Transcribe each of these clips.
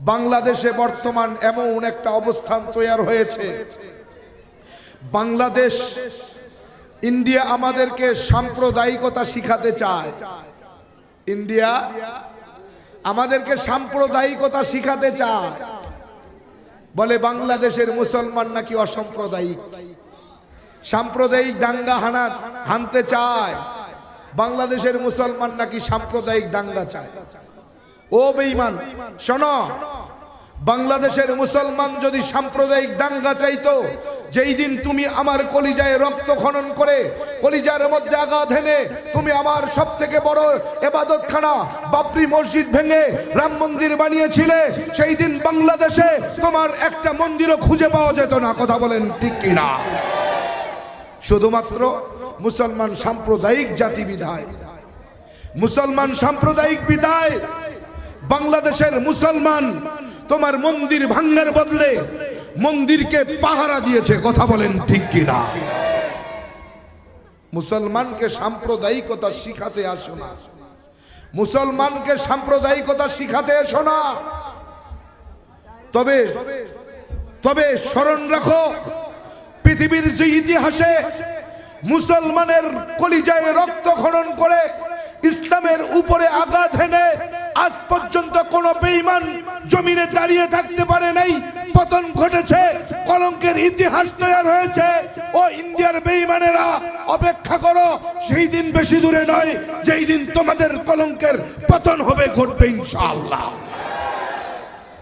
বাংলাদেশে বর্তমান এমন একটা অবস্থান তৈরি হয়েছে। বাংলাদেশ, ইন্ডিয়া আমাদেরকে সাম্প্রদায়িকতা শিখাতে চায়। ইন্ডিয়া আমাদেরকে সাম্প্রদায়িকতা শিখাতে চায়। বলে বাংলাদেশের মুসলমান নাকি অসাম্প্রদায়িক? সাম্প্রদায়িক দাঙ্গা হানা হানতে চায়। বাংলাদেশের মুসলমান নাকি সাম্প্রদায়িক দাঙ্গা চায়? ও বেঈমান, শোনো। বাংলাদেশের মুসলমান যদি সাম্প্রদায়িক দাঙ্গা চাইতো, যেই দিন তুমি আমার কলিজায় রক্ত খনন করে, কলিজার মধ্যে আঘাত হেনে তুমি আমার সব থেকে বড় এবাদতখানা বাবরি মসজিদ ভেঙে রাম মন্দির বানিয়েছিলে, সেই দিন বাংলাদেশে তোমার একটা মন্দিরও খুঁজে পাওয়া যেত না। কথা বলেন ঠিক কিনা? শুধুমাত্র মুসলমান সাম্প্রদায়িক জাতি বিধায় মুসলমান সাম্প্রদায়িক বিদায় বাংলাদেশের মুসলমান, তোমার মন্দির ভাঙ্গার বদলে মন্দিরকে পাহারা দিয়েছে, কথা বলেন ঠিক কিনা? মুসলমানকে সাম্প্রদায়িকতা শিখাতে আসো না। মুসলমানকে সাম্প্রদায়িকতা শিখাতে এসো না। তবে তবে স্মরণ রাখো, পৃথিবীর যে ইতিহাসে মুসলমানের কলিজায় রক্ত খনন করে ইসলামের উপরে আঘাত হেনে আজ পর্যন্ত কোন বেঈমান জমিনে দাঁড়িয়ে থাকতে পারে নাই। পতন ঘটেছে, কলঙ্কের ইতিহাস তৈরি হয়েছে। ও ইন্ডিয়ার বেঈমানেরা, অপেক্ষা করো, সেই দিন বেশি দূরে নয়, যেই দিন তোমাদের কলঙ্কের পতন হবে, ঘটবে ইনশাআল্লাহ।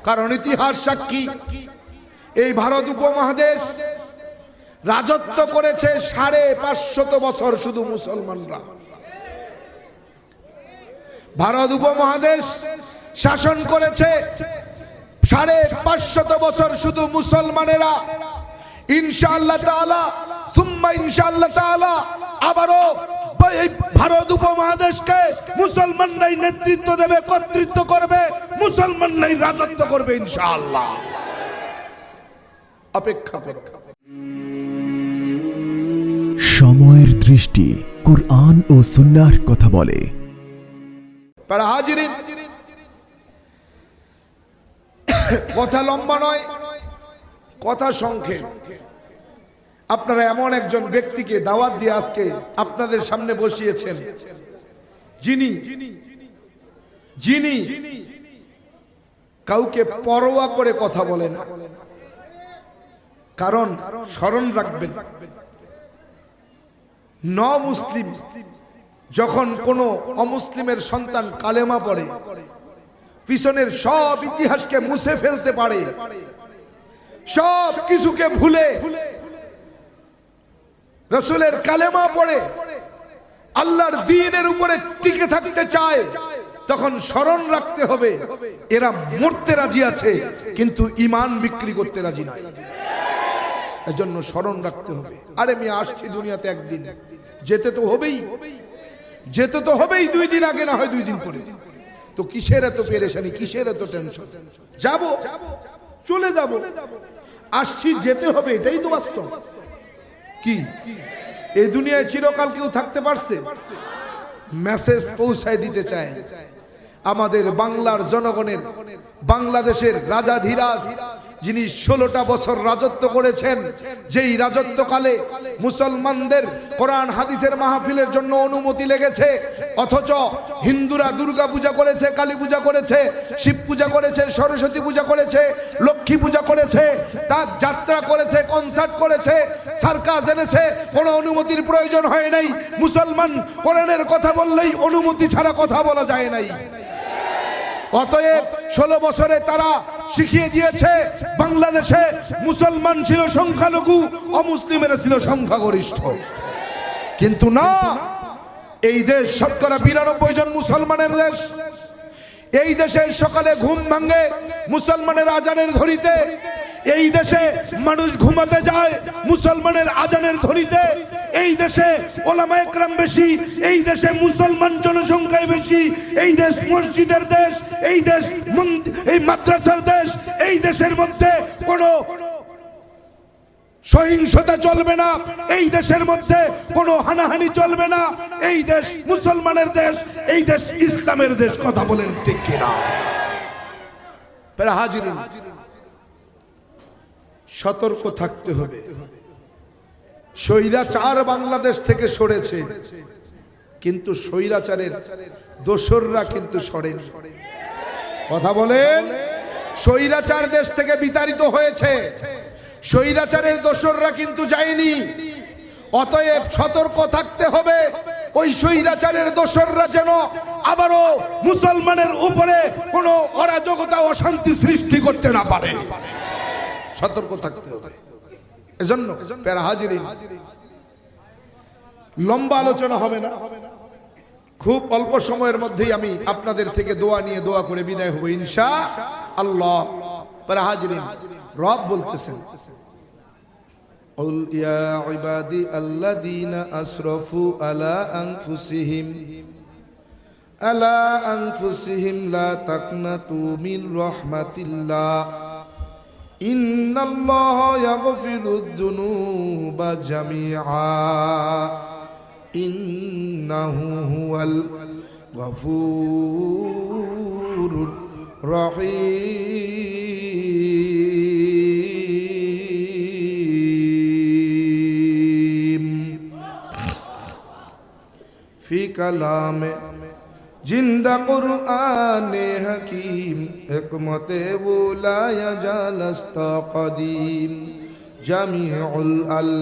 কারণ ইতিহাস সাক্ষী, এই ভারত উপমহাদেশ রাজত্ব করেছে সাড়ে পাঁচশত বছর শুধু মুসলমানরা। ভারত উপমহাদেশ শাসন করেছে। সাড়ে পাঁচশত বছর শুধু মুসলমানেরা। ইনশাআল্লাহ তাআলা, সুম্মা ইনশাআল্লাহ তাআলা, আবারও ভারত উপমহাদেশকে মুসলমানরাই নেতৃত্ব দেবে, কর্তৃত্ব করবে, মুসলমানরাই রাজত্ব করবে ইনশাআল্লাহ। অপেক্ষা করো। সময়ের দৃষ্টি কুরআন ও সুন্নাহর কথা বলে। পাড়া হাজিরিন। কথা লম্বা নয়, কথা সংক্ষেপ। আপনারা এমন একজন ব্যক্তিকে দাওয়াত দিয়ে আজকে আপনাদের সামনে বসিয়েছেন। যিনি যিনি কাউকে পরোয়া করে কথা বলে না। কারণ স্মরণ রাখবেন ন মুসলিম যখন কোনো অমুসলিমের সন্তান কালেমা পড়ে, পিছনের সব ইতিহাসকে মুছে ফেলতে পারে, সব কিছুকে ভুলে রসুলের কালেমা পড়ে, আল্লাহর দিনের উপরে টিকে থাকতে চায়, তখন স্মরণ রাখতে হবে, এরা মরতে রাজি আছে, কিন্তু ইমান বিক্রি করতে রাজি নয়। এজন্য স্মরণ রাখতে হবে। আরে আমি আসছি দুনিয়াতে একদিন, যেতে তো হবেই। যেতে তো হবেই দুই দিন আগে, না হয় দুই দিন পরে। তো কিসের এত পেরেশানি, কিসের এত টেনশন যাব, চলে যাব। আসছি, যেতে হবে, এটাই তো বাস্তব। কি? এই দুনিয়ায় চিরকাল কেউ থাকতে পারছে? মেসেজ পৌঁছায় দিতে চায়। আমাদের বাংলার জনগণের, বাংলাদেশের রাজা ধীরাজ যিনি ষোলোটা বছর রাজত্ব করেছেন, যেই রাজত্বকালে মুসলমানদের কোরআন, হাদিসের মাহফিলের জন্য অনুমতি লেগেছে, অথচ হিন্দুরা দুর্গা পূজা করেছে, কালী পূজা করেছে, শিব পূজা করেছে, সরস্বতী পূজা করেছে, লক্ষ্মী পূজা করেছে, তার যাত্রা করেছে কনসার্ট করেছে সার্কাস এনেছে, কোনো অনুমতির প্রয়োজন হয় নাই। মুসলমান কোরআনের কথা বললেই অনুমতি ছাড়া কথা বলা যায় নাই। অতএব ষোলো বছরে তারা শিখিয়ে দিয়েছে, বাংলাদেশে মুসলমান ছিল সংখ্যালঘু, অমুসলিমেরা ছিল সংখ্যাগরিষ্ঠ। কিন্তু না, এই দেশ শতকরা বিরানব্বই জন মুসলমানের দেশ। এই দেশে সকালে ঘুম ভাঙে মুসলমানের আজানের ধরিতে এই দেশে মানুষ ঘুমাতে যায় মুসলমানের আজানের ধরিতে এই দেশে ওলামা একরাম বেশি, এই দেশে মুসলমান জনসংখ্যায় বেশি, এই দেশ মসজিদের দেশ, এই দেশ এই মাদ্রাসার দেশ, এই দেশের মধ্যে কোনো সহিংসতা চলবে না, এই দেশের মধ্যে কোনো হানাহানি চলবে না, এই দেশ মুসলমানের দেশ, এই দেশ ইসলামের দেশ, কথা বলেন ঠিক কিনা? হাজির সতর্ক থাকতে হবে। স্বৈরাচার বাংলাদেশ থেকে সরেছে। কিন্তু স্বৈরাচারের দোসররা কিন্তু সরেনি। কথা বলেন, স্বৈরাচার দেশ থেকে বিতাড়িত হয়েছে। স্বৈরাচারের দোসররা কিন্তু যায়নি। অতএব সতর্ক থাকতে হবে। ওই স্বৈরাচারের দোসররা যেন আবারও মুসলমানের উপরে কোনো অরাজকতা, অশান্তি সৃষ্টি করতে না পারে। সতর্ক থাকতে হবে। এজন্য প্যারা হাজিরিন লম্বা আলোচনা হবে না খুব অল্প সময়ের মধ্যেই আমি আপনাদের থেকে দোয়া নিয়ে দোয়া করে বিদায় হব ইনশা আল্লাহ প্যারা হাজিরিন রব বলতেছেন قل يا عبادي الذين أسرفوا على أنفسهم على أنفسهم لا تقنطوا من رحمة الله إن الله يغفر الذنوب جميعا إنه هو الغفور الرحيم في كلام জিন্দা কুরআন হাকিম হিকমতে বুলা ইয়াজালাস্ত কদিম। জামিউল আল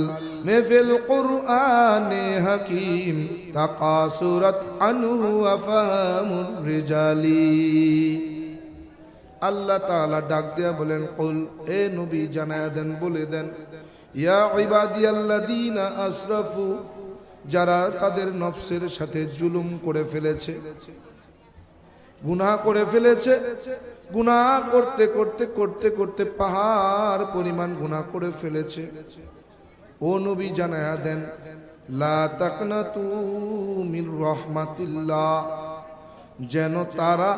মেফিল কুরআন হাকিম, তাকাসুরাত আনহু আফহামুর রিজালি। আল্লাহ তাআলা ডাক দিয়া বলেন, কুল, এ নবী জানায়া দেন, বলে দেন, ইয়া ইবাদিয়াল্লাযীনা আসরাফু যারা তাদের নফসের সাথে জুলুম করে ফেলেছে। গুনাহ করে ফেলেছে। গুনাহ করতে করতে করতে করতে পাহাড় পরিমাণ গুনাহ করে ফেলেছে। ও নবী জানায়া দেন যেন তারা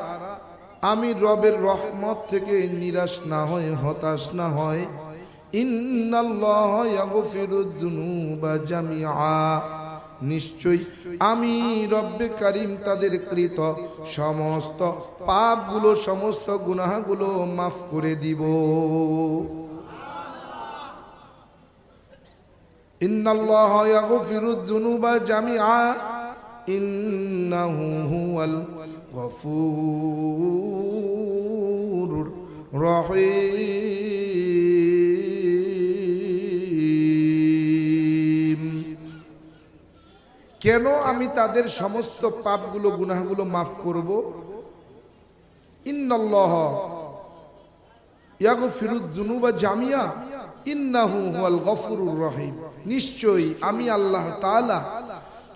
আমি রবের রহমত থেকে নিরাশ না হয়, হতাশ না হয়। ইন্নাল্লাহ ইয়াগফিরুয যুনুবা জামিআ। নিশ্চয় আমি রব্বে কারিম তাদের কৃত সমস্ত পাপগুলো সমস্ত গুনাহগুলো মাফ করে দিব। ইন্নাল্লাহ কেন আমি তাদের সমস্ত পাপগুলো, গুনাহগুলো মাফ করব? ইন্নাল্লাহ ইয়াগফিরুয যুনুবা জামিয়া, ইন্নাহু হুয়াল গফুরুর রহিম। নিশ্চয়ই আমি আল্লাহ তাআলা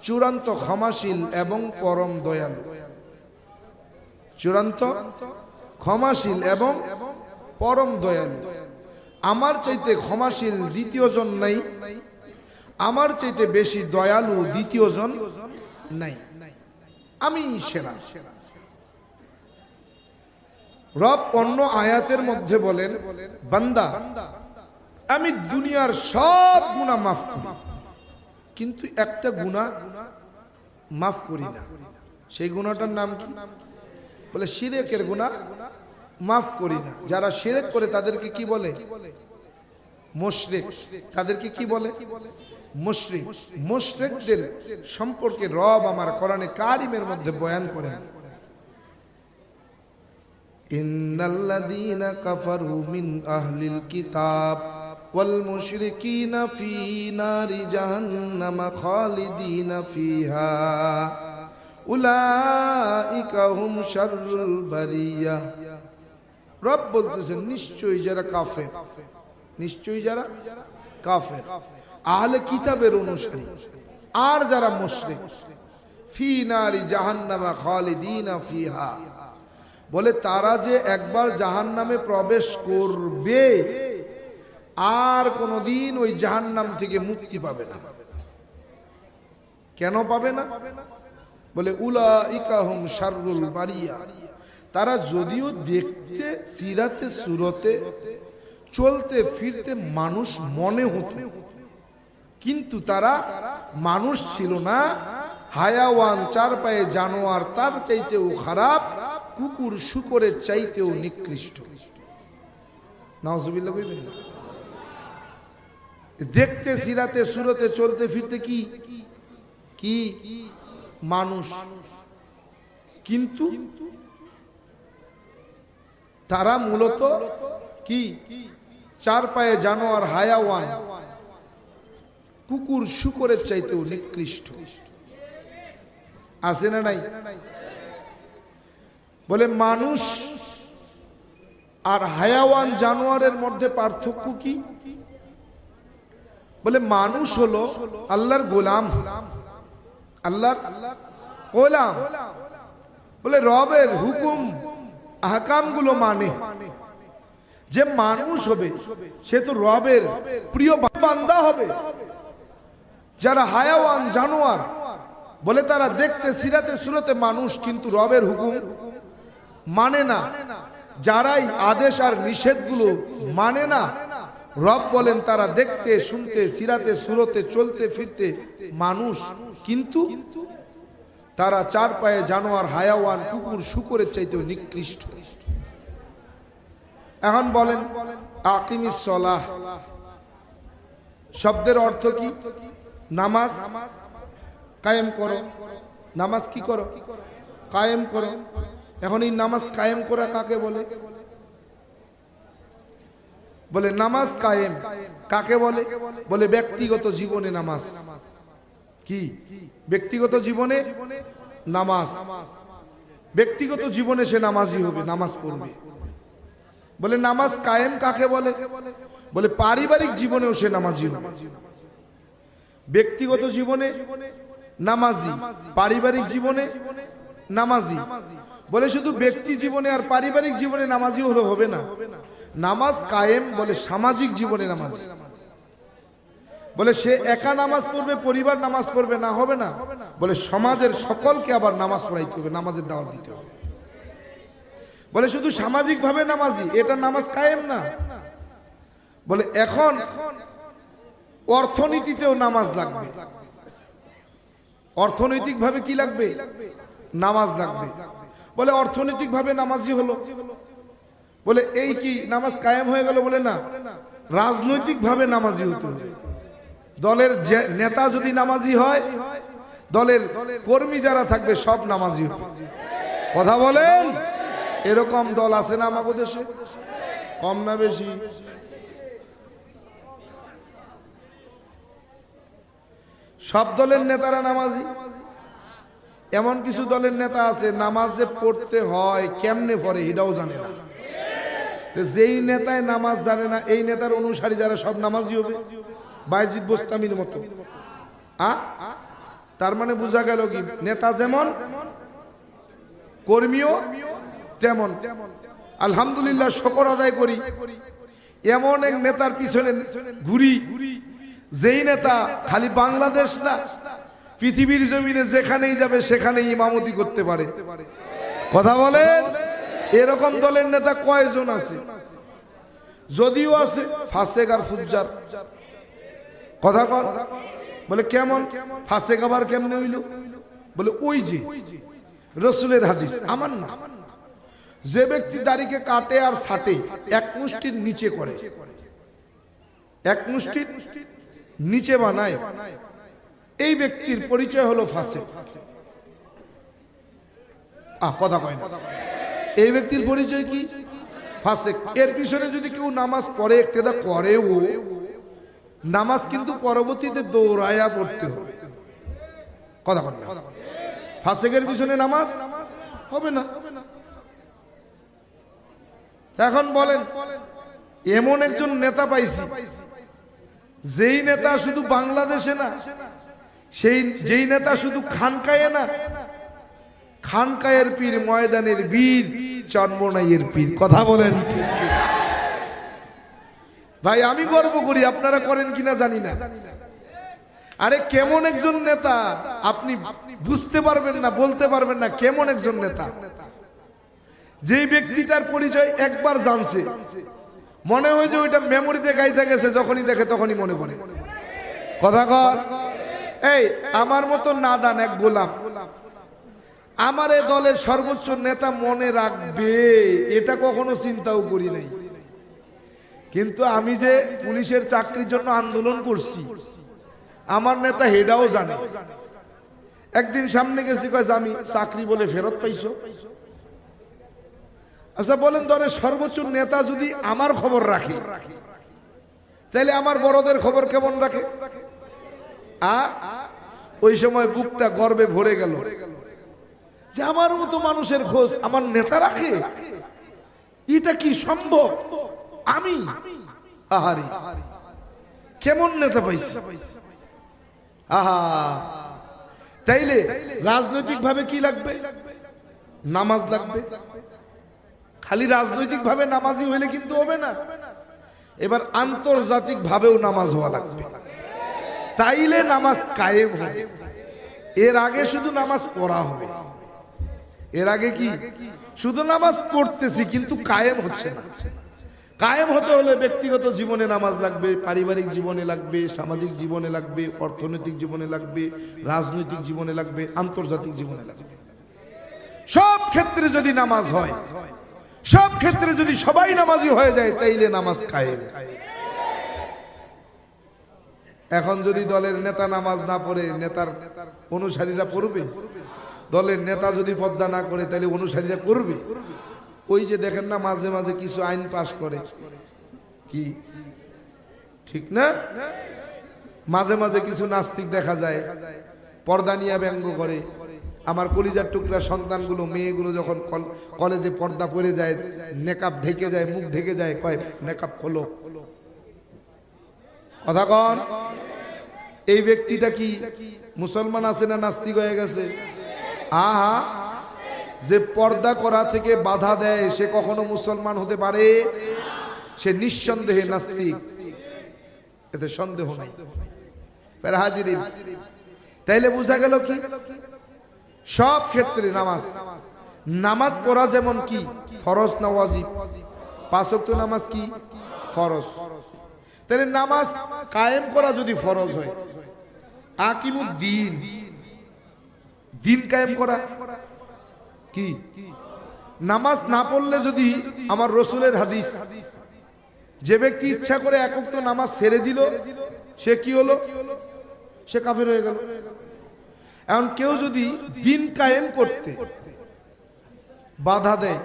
চূড়ান্ত ক্ষমাশীল এবং পরম দয়ালু। চূড়ান্ত ক্ষমাশীল এবং পরম দয়ালু। আমার চাইতে ক্ষমাশীল দ্বিতীয় জন নাই। আমার চাইতে বেশি দয়ালু দ্বিতীয় জন নাই। আমি সেরা। রব অন্য আয়াতের মধ্যে বলেন, বান্দা, আমি দুনিয়ার সব গুণা মাফ করি, কিন্তু একটা গুণা মাফ করি না। সেই গুণাটার নাম কি? বলে শিরেকের গুণা মাফ করি না। যারা শিরেক করে তাদেরকে কি বলে? মোশরেক। তাদেরকে কি বলে? মুশরিক। মুশরিকদের সম্পর্কে রব আমার কোরআনে কারিমের মধ্যে বয়ান করেন। ইন্নাল্লাযীনা কাফারু মিন আহলিল কিতাব ওয়াল মুশরিকিনা ফি নারি জাহান্নাম খালিদিনা ফিহা। উলাইকা হুম শাররুল বারিয়া। রব বলতেছেন নিশ্চয়ই যারা কাফের। নিশ্চয়ই যারা? কাফের। আহলে কিতাবের অনুসারী। আর যারা মুশরিক? ফি নারি জাহান্নামা খালিদিনা ফিহা। বলে তারা যে একবার জাহান্নামে প্রবেশ করবে, আর কোনোদিন ওই জাহান্নাম থেকে মুক্তি পাবে না। কেন পাবে না? বলে উলা ইকাহুম শাররুল বারিয়া। তারা যদিও দেখতে, সিরাতে, সুরতে চলতে, ফিরতে মানুষ মনে হতো। কিন্তু তারা মানুষ ছিল না। হায়াওয়ান চার পায়ে জানোয়ার তার চাইতেও খারাপ, কুকুর শুকরের চাইতেও নিকৃষ্ট। দেখতে, সিরাতে, সুরতে, চলতে, ফিরতে কি? কি? মানুষ। কিন্তু তারা মূলত কি? চার পায়ে জানোয়ার হায়াওয়ান, কুকুর শুকরের চাইতেও নিকৃষ্ট। আছে না নাই? বলে, মানুষ আর হায়াওয়ান জানোয়ারের মধ্যে পার্থক্য কি? বলে, মানুষ হলো আল্লাহর গোলাম আল্লাহর গোলাম। বলে, রবের হুকুম, আহকামগুলো মানে যে মানুষ হবে, সে তো রবের প্রিয় বান্দা হবে। যারা হায়াওয়ান, জানোয়ার, বলে তারা দেখতে সিরাতে সুরতে মানুষ, কিন্তু রবের হুকুম মানে না। যারাই আদেশ আর নিষেধগুলো মানে না, রব বলেন তারা দেখতে, শুনতে, সিরাতে সুরতে চলতে ফিরতে মানুষ, কিন্তু তারা চার পায়ে জানোয়ার, হায়াওয়ান, কুকুর, শুকুরের চাইতেও নিকৃষ্ট। এখন বলেন আকিমিস সলাহ। শব্দের অর্থ কি? নামাজ কায়েম করো। নামাজ কি করো? কায়েম করো। এখন এই নামাজ কায়েম করা কাকে বলে? বলে, নামাজ কায়েম। কাকে বলে? বলে, ব্যক্তিগত জীবনে নামাজ। কি? ব্যক্তিগত জীবনে নামাজ। ব্যক্তিগত জীবনে সে নামাজই হবে, নামাজ পড়বে। বলে, নামাজ কায়েম কাকে বলে? বলে, পারিবারিক জীবনেও সে নামাজি হবে ব্যক্তিগত জীবনে নামাজি, পারিবারিক জীবনে নামাজি। বলে, শুধু ব্যক্তি জীবনে আর পারিবারিক জীবনে নামাজি হলে হবে না। নামাজ কায়েম বলে, সামাজিক জীবনে নামাজ। বলে, সে একা নামাজ পড়বে, পরিবার নামাজ পড়বে, না হবে না। বলে, সমাজের সকলকে আবার নামাজ পড়াইতে হবে, নামাজের দাওয়াত দিতে হবে। বলে শুধু সামাজিক ভাবে নামাজি, এটা নামাজ কায়েম না। বলে এখন অর্থনীতিতেও নামাজ লাগবে। অর্থনৈতিক ভাবে কি লাগবে? নামাজ লাগবে। বলে অর্থনৈতিক ভাবে নামাজি হলো। বলে এই কি নামাজ কায়েম হয়ে গেল বলে না? রাজনৈতিক ভাবে নামাজি হতে দলের নেতা যদি নামাজি হয়, দলের কর্মী যারা থাকবে সব নামাজি হবে। কথা বলেন? এরকম দল আছে না আমাদের দেশে? কম না বেশি? সব দলের নেতারা নামাজি। এমন কিছু দলের নেতা আছে, নামাজে পড়তে হয়, কেমনে পড়ে এটাও জানে না। যেই নেতায় নামাজ জানে না, এই নেতার অনুসারী যারা সব নামাজি হবে। বাইজিদ বোস্তামির মতো। আ? তার মানে বোঝা গেল কি? নেতা যেমন, কর্মীও তেমন আলহামদুলিল্লাহ, শকর আদায় করি। এমন এক নেতার পিছনে ঘুরি। যেই নেতা খালি বাংলাদেশ না, পৃথিবীর জমিনে যেখানেই যাবে, সেখানেই ইমামতি করতে পারে। কথা বলেন? এরকম দলের নেতা কয়জন আছে? যদিও আছে, ফাসেক আর ফুজ্জার। কথা কর বলে, কেমন? ফাসেক আবার কেমনে হইল? বলে, ওই যে, রসুলের হাদিস। আমার না। যে ব্যক্তি দাড়িকে কাটে আর ছাটে, এক মুষ্টির নিচে করে। এক মুষ্টির নিচে বানায়। এই ব্যক্তির পরিচয় হলো ফাঁসে আহ, কথা কয় না। এই ব্যক্তির পরিচয় কি? ফাসেক। এর পিছনে যদি কেউ নামাজ পড়ে একটেদা করেও, নামাজ কিন্তু পরবর্তীতে দৌড়ায়া পড়তে হবে। কথা কন না। ফাসেকের পিছনে নামাজ হবে না। এখন বলেন, এমন একজন নেতা পাইছি, যেই নেতা শুধু বাংলাদেশে না, সেই, যেই নেতা শুধু খানকায়ে না, খানকায়ের পীর ময়দানের বীর চন্মনাইয়ের পীর। কথা বলেন ভাই, আমি গর্ব করি, আপনারা করেন কিনা জানি না। আরে, কেমন একজন নেতা, আপনি বুঝতে পারবেন না, বলতে পারবেন না, কেমন একজন নেতা? যেই ব্যক্তিটার পরিচয় একবার জানছে, মনে হয় যে ওইটা মেমোরিতে গাইতে গেছে, যখনই দেখে তখনই মনে পড়ে। কথা কর এই, আমার মতো নাদান এক গোলাম আমার এ দলের সর্বোচ্চ নেতা মনে রাখবে, এটা কখনো চিন্তাও করি নাই। কিন্তু আমি যে পুলিশের চাকরির জন্য আন্দোলন করছি, আমার নেতা হেডাও জানে। একদিন সামনে গেছি, কয় যে আমি চাকরি বলে ফেরত পাইছো? আচ্ছা বলেন ধরে সর্বোচ্চ নেতা যদি আমার খবর রাখে, তাহলে আমার বড়দের খবর কেমন রাখে? আ? ওই সময় বুকটা গর্বে ভরে গেল। যে আমার মতো মানুষের খোঁজ আমার নেতা রাখে? এটা কি সম্ভব? আমি? আহারি। কেমন নেতা পাইছি? আহা। তাইলে রাজনৈতিক ভাবে কি লাগবে? নামাজ লাগবে? খালি রাজনৈতিক ভাবে নামাজি হইলে কিন্তু হবে না। এবার আন্তর্জাতিক ভাবেও নামাজ হওয়া লাগবে। তাইলে নামাজ কায়েম হবে। এর আগে শুধু নামাজ পড়া হবে। এর আগে কি? শুধু নামাজ পড়তেছি, কিন্তু কায়েম হচ্ছে না। কায়েম হতে হলে ব্যক্তিগত জীবনে নামাজ লাগবে, পারিবারিক জীবনে লাগবে, সামাজিক জীবনে লাগবে, অর্থনৈতিক জীবনে লাগবে, রাজনৈতিক জীবনে লাগবে, আন্তর্জাতিক জীবনে লাগবে। সব ক্ষেত্রে যদি নামাজ হয় সব ক্ষেত্রে যদি সবাই নামাজি হয়ে যায়, তাইলে নামাজ কায়েম। এখন যদি দলের নেতা নামাজ না পড়ে, নেতার অনুসারীরা পড়বে? দলের নেতা যদি পদ্মা না করে তাহলে অনুসারীরা করবে? ওই যে দেখেন না, মাঝে মাঝে কিছু আইন পাশ করে। কি? ঠিক না? মাঝে মাঝে কিছু নাস্তিক দেখা যায়, পর্দা নিয়ে ব্যঙ্গ করে। আমার কলিজার টুকরা সন্তানগুলো, মেয়েগুলো যখন কল- কলেজে পর্দা পরে যায় নেকাপ ঢেকে যায়, মুখ ঢেকে যায়, কয় নেকাপ খোলো। কথা কন? এই ব্যক্তিটা কি মুসলমান আছে না নাস্তিক হয়ে গেছে? আহা, যে পর্দা করা থেকে বাধা দেয়, সে কখনো মুসলমান হতে পারে? সে নিঃসন্দেহে নাস্তিক। এতে সন্দেহ নাই। হাজিরিন। তাইলে বোঝা গেল কি? সব ক্ষেত্রে নামাজ। নামাজ পড়া যেমন কি, ফরজ না ওয়াজিব? পাঁচ ওয়াক্ত নামাজ কি? ফরজ। তাহলে নামাজ কায়েম করা যদি ফরজ হয় আকিমুদ দিন দিন কায়েম করা কি? নামাজ না পড়লে যদি আমার রসুলের হাদিস, যে ব্যক্তি ইচ্ছা করে একক তো নামাজ ছেড়ে দিল, সে কি হলো? সে কাফের হয়ে গেল। এখন কেউ যদি দিন কায়েম করতে বাধা দেয়,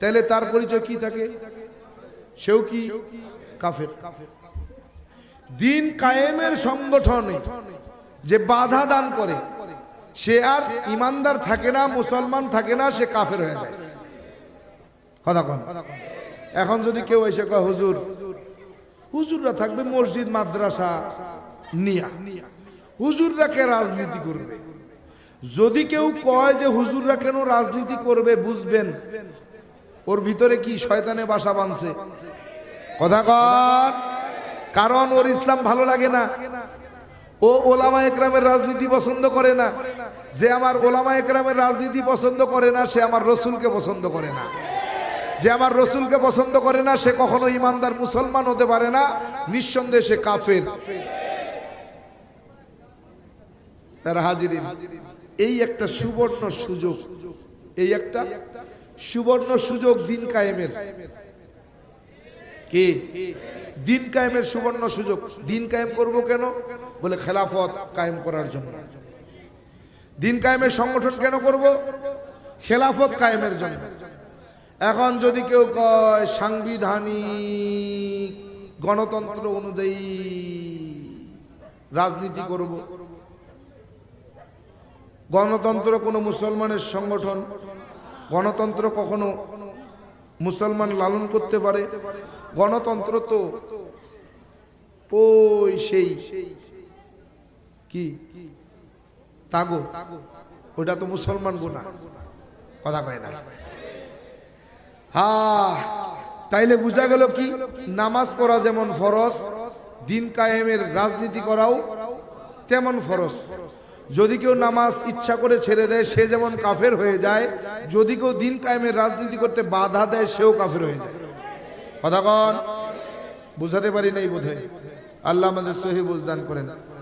তাহলে তার পরিচয় কি থাকে? সেও কি কাফের? দিন কায়েমের সংগঠনে যে বাধা দান করে, সে আর ইমানদার থাকে না, মুসলমান থাকে না, সে কাফের হয়ে যায়। কথা কন। এখন যদি কেউ এসে কয়, হুজুর, হুজুররা থাকবে মসজিদ, মাদ্রাসা নিয়া। নিয়া হুজুররা কে রাজনীতি করবে। যদি কেউ কয় যে হুজুররা কেন রাজনীতি করবে, বুঝবেন। ওর ভিতরে কি শয়তানে বাসা বাঁধছে? কথা কন। কারণ ওর ইসলাম ভালো লাগে না। ও ওলামা একরামের রাজনীতি পছন্দ করে না। যে আমার ওলামা একরামের রাজনীতি পছন্দ করে না, সে আমার রসুলকে পছন্দ করে না। যে আমার রসুলকে পছন্দ করে না, সে কখনো ইমানদার মুসলমান হতে পারে না। নিঃসন্দেহে সে কাফের। তারা হাজিরিন। এই একটা সুবর্ণ সুযোগ, এই একটা সুবর্ণ সুযোগ দিন কায়েমের। কে? দিন কায়েমের সুবর্ণ সুযোগ। দিন কায়েম করব কেন? বলে খেলাফত কায়েম করার জন্য। দিন কায়েমের সংগঠন কেন করব? খেলাফত কায়েমের জন্য। এখন যদি কেউ কয়, সাংবিধানিক গণতন্ত্র অনুযায়ী রাজনীতি করব। গণতন্ত্র কোনো মুসলমানের সংগঠন, গণতন্ত্র কখনো মুসলমান লালন করতে পারে? গণতন্ত্র তো ওই সেই, কি? তাগো। ওটা তো মুসলমান গোনা কথা কয় না। হা তাইলে বোঝা গেল কি? নামাজ পড়া যেমন ফরজ, দিন কায়েমের রাজনীতি করাও তেমন ফরজ। যদি কেউ নামাজ ইচ্ছা করে ছেড়ে দেয়, সে যেমন কাফের হয়ে যায়, যদি কেউ দিন কায়েমের রাজনীতি করতে বাধা দেয়, সেও কাফের হয়ে যায়। কথা কন? বুঝাতে পারি নাই বোধহয়। আল্লাহ আমাদের সহি বুঝদান করেন।